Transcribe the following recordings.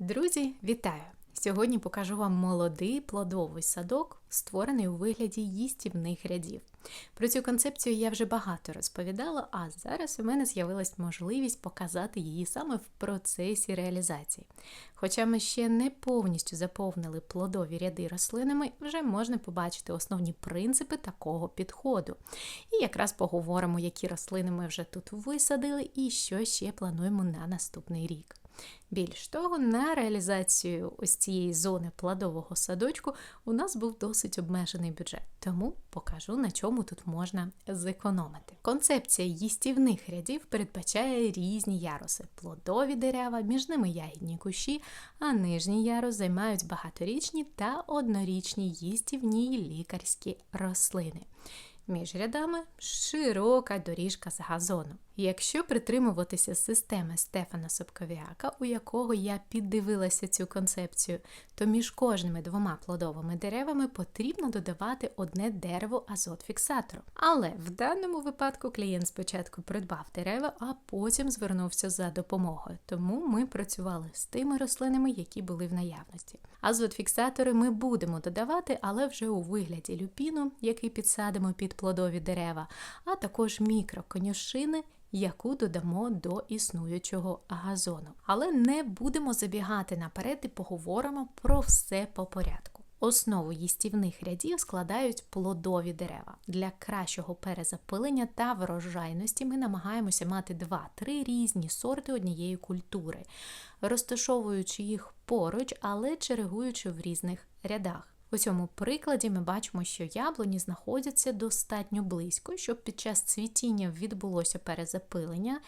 Друзі, вітаю! Сьогодні покажу вам молодий плодовий садок, створений у вигляді їстівних рядів. Про цю концепцію я вже багато розповідала, а зараз у мене з'явилась можливість показати її саме в процесі реалізації. Хоча ми ще не повністю заповнили плодові ряди рослинами, вже можна побачити основні принципи такого підходу. І якраз поговоримо, які рослини ми вже тут висадили і що ще плануємо на наступний рік. Більш того, на реалізацію ось цієї зони плодового садочку у нас був досить обмежений бюджет, тому покажу, на чому тут можна зекономити. Концепція їстівних рядів передбачає різні яруси: плодові дерева, між ними ягідні кущі, а нижній ярус займають багаторічні та однорічні їстівні лікарські рослини. Між рядами широка доріжка з газону. Якщо притримуватися системи Стефана Собковіака, у якого я піддивилася цю концепцію, то між кожними двома плодовими деревами потрібно додавати одне дерево азот-фіксатору. Але в даному випадку клієнт спочатку придбав дерева, а потім звернувся за допомогою. Тому ми працювали з тими рослинами, які були в наявності. Азот-фіксатори ми будемо додавати, але вже у вигляді люпіну, який підсадимо під плодові дерева, а також мікроконюшини, яку додамо до існуючого газону. Але не будемо забігати наперед і поговоримо про все по порядку. Основу їстівних рядів складають плодові дерева. Для кращого перезапилення та врожайності ми намагаємося мати 2-3 різні сорти однієї культури, розташовуючи їх поруч, але чергуючи в різних рядах. У цьому прикладі ми бачимо, що яблуні знаходяться достатньо близько, щоб під час цвітіння відбулося перезапилення,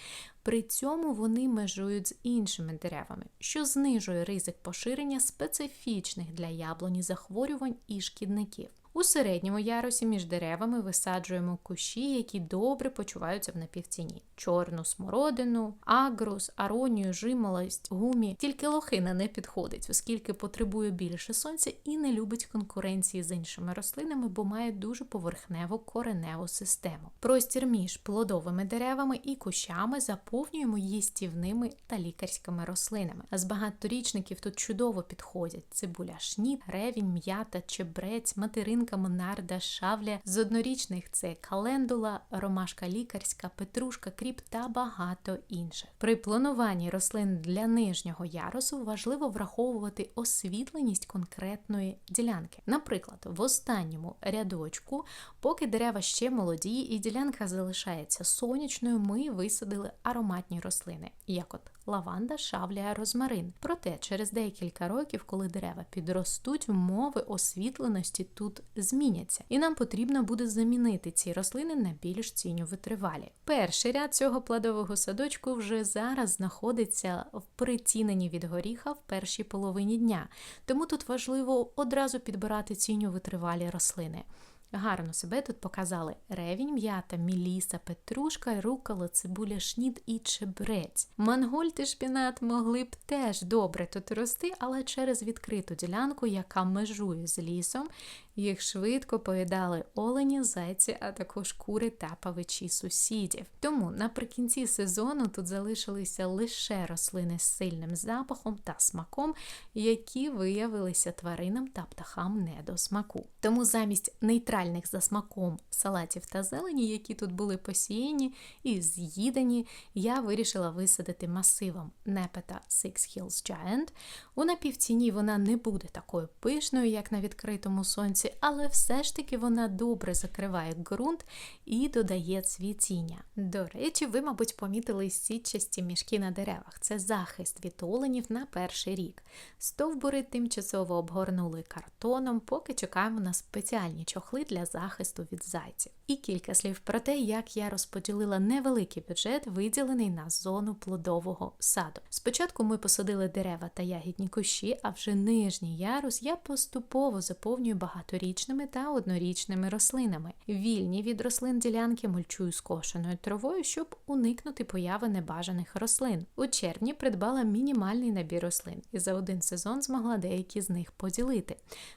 при цьому вони межують з іншими деревами, що знижує ризик поширення специфічних для яблуні захворювань і шкідників. У середньому ярусі між деревами висаджуємо кущі, які добре почуваються в напівціні: чорну смородину, агрус, аронію, жимолость, гумі. Тільки лохина не підходить, оскільки потребує більше сонця і не любить конкуренції з іншими рослинами, бо має дуже поверхневу кореневу систему. Простір між плодовими деревами і кущами заповнюємо їстівними та лікарськими рослинами. З багаторічників тут чудово підходять цибуля шніт, ревінь, м'ята, чебрець, материн ялинка, монарда, шавля. З однорічних це календула, ромашка лікарська, петрушка, кріп та багато інших. При плануванні рослин для нижнього ярусу важливо враховувати освітленість конкретної ділянки. Наприклад, в останньому рядочку, поки дерева ще молоді і ділянка залишається сонячною, ми висадили ароматні рослини, як от лаванда, шавля, розмарин. Проте через декілька років, коли дерева підростуть, умови освітленості тут зміняться, і нам потрібно буде замінити ці рослини на більш ціню витривалі. Перший ряд цього плодового садочку вже зараз знаходиться в приціненні від горіха в першій половині дня, тому тут важливо одразу підбирати ціню витривалі рослини. Гарно себе тут показали ревінь, м'ята, міліса, петрушка, рукола, цибуля, шнід і чебрець. Мангольд і шпінат могли б теж добре тут рости, але через відкриту ділянку, яка межує з лісом, їх швидко поїдали олені, зайці, а також кури та павичі сусідів. Тому наприкінці сезону тут залишилися лише рослини з сильним запахом та смаком, які виявилися тваринам та птахам не до смаку. Тому замість нейтральних за смаком салатів та зелені, які тут були посіяні і з'їдені, я вирішила висадити масивом непета Six Hills Giant. У напівціні вона не буде такою пишною, як на відкритому сонці але все ж таки вона добре закриває ґрунт і додає цвітіння. До речі, ви, мабуть, помітили сітчасті мішки на деревах. Це захист від оленів на перший рік. Стовбури тимчасово обгорнули картоном, поки чекаємо на спеціальні чохли для захисту від зайців. І кілька слів про те, як я розподілила невеликий бюджет, виділений на зону плодового саду. Спочатку ми посадили дерева та ягідні кущі, а вже нижній ярус я поступово заповнюю багаторічними та однорічними рослинами. Вільні від рослин ділянки мульчую скошеною травою, щоб уникнути появи небажаних рослин. У червні придбала мінімальний набір рослин і за один сезон змогла деякі з них поділити.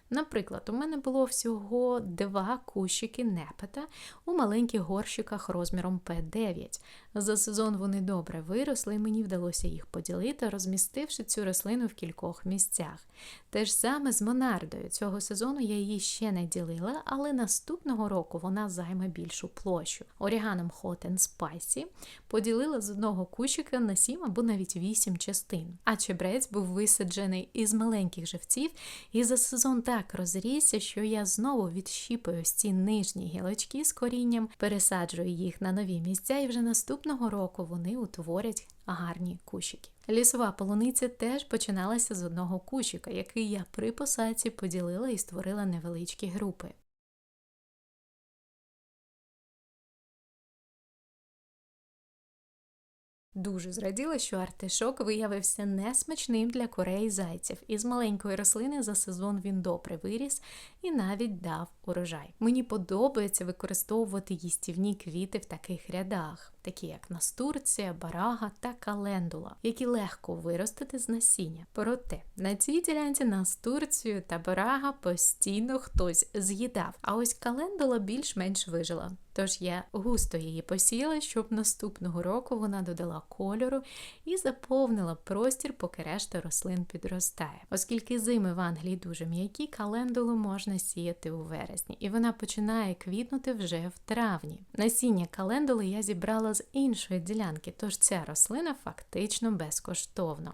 Наприклад, у мене було всього два кущики непета у маленьких горщиках розміром П9. За сезон вони добре виросли, і мені вдалося їх поділити, розмістивши цю рослину в кількох місцях. Те ж саме з Монардою. Цього сезону я її ще не ділила, але наступного року вона займе більшу площу. Оріганом Hot and Spicy поділила з одного кущика на 7 або навіть 8 частин. А чебрець був висаджений із маленьких живців, і за сезон так розрісся, що я знову відщіпую ось ці нижні гілочки з корінням, пересаджую їх на нові місця, і вже наступного року вони утворять гарні кущики. Лісова полуниця теж починалася з одного кущика, який я при посадці поділила і створила невеличкі групи. Дуже зраділа, що артишок виявився несмачним для курей і зайців. Із маленької рослини за сезон він добре виріс і навіть дав урожай. Мені подобається використовувати їстівні квіти в таких рядах, такі як настурція, барага та календула, які легко виростити з насіння. Проте на цій ділянці настурцію та барага постійно хтось з'їдав, а ось календула більш-менш вижила. Тож я густо її посіяла, щоб наступного року вона додала кольору і заповнила простір, поки решта рослин підростає. Оскільки зими в Англії дуже м'які, календулу можна сіяти у вересні, і вона починає квітнути вже в травні. Насіння календули я зібрала з іншої ділянки, тож ця рослина фактично безкоштовно.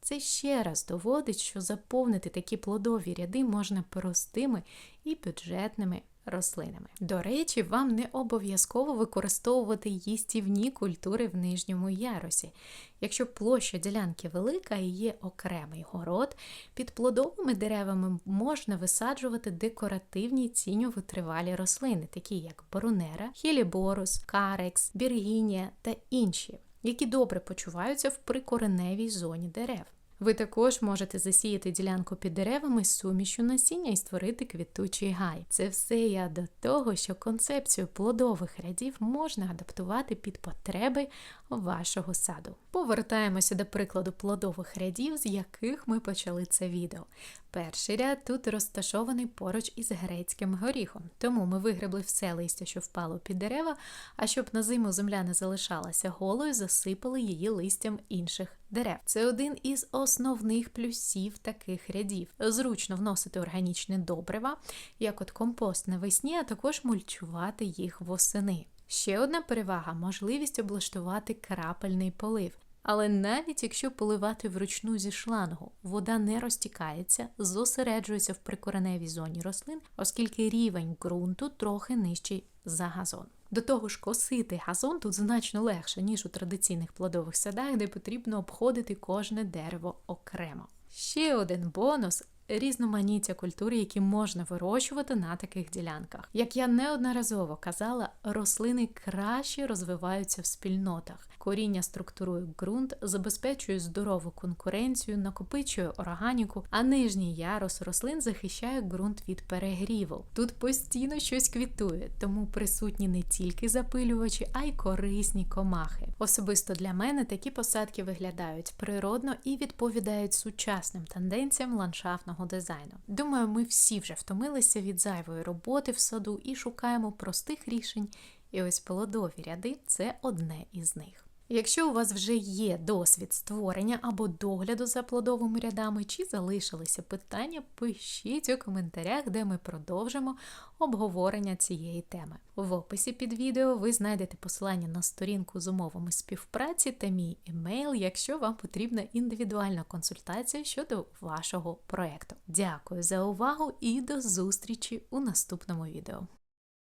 Це ще раз доводить, що заповнити такі плодові ряди можна простими і бюджетними рослинами. До речі, вам не обов'язково використовувати їстівні культури в нижньому ярусі. Якщо площа ділянки велика і є окремий город, під плодовими деревами можна висаджувати декоративні ціньовитривалі рослини, такі як боронера, хіліборус, карекс, біргінія та інші, які добре почуваються в прикореневій зоні дерев. Ви також можете засіяти ділянку під деревами з сумішю насіння і створити квітучий гай. Це все я до того, що концепцію плодових рядів можна адаптувати під потреби вашого саду. Повертаємося до прикладу плодових рядів, з яких ми почали це відео. Перший ряд тут розташований поруч із грецьким горіхом, тому ми вигребли все листя, що впало під дерева, а щоб на зиму земля не залишалася голою, засипали її листям інших дерев. Це один із основних плюсів таких рядів. Зручно вносити органічне добрива, як от компост навесні, а також мульчувати їх восени. Ще одна перевага можливість облаштувати крапельний полив. Але навіть якщо поливати вручну зі шлангу, вода не розтікається, зосереджується в прикореневій зоні рослин, оскільки рівень ґрунту трохи нижчий за газон. До того ж, косити газон тут значно легше, ніж у традиційних плодових садах, де потрібно обходити кожне дерево окремо. Ще один бонус різноманіття культур, які можна вирощувати на таких ділянках. Як я неодноразово казала, рослини краще розвиваються в спільнотах. Коріння структурує ґрунт, забезпечує здорову конкуренцію, накопичує органіку, а нижній ярус рослин захищає ґрунт від перегріву. Тут постійно щось квітує, тому присутні не тільки запилювачі, а й корисні комахи. Особисто для мене такі посадки виглядають природно і відповідають сучасним тенденціям ландшафтного дизайну. Думаю, ми всі вже втомилися від зайвої роботи в саду і шукаємо простих рішень. І ось плодові ряди це одне із них. Якщо у вас вже є досвід створення або догляду за плодовими рядами, чи залишилися питання, пишіть у коментарях, де ми продовжимо обговорення цієї теми. В описі під відео ви знайдете посилання на сторінку з умовами співпраці та мій емейл, якщо вам потрібна індивідуальна консультація щодо вашого проєкту. Дякую за увагу і до зустрічі у наступному відео.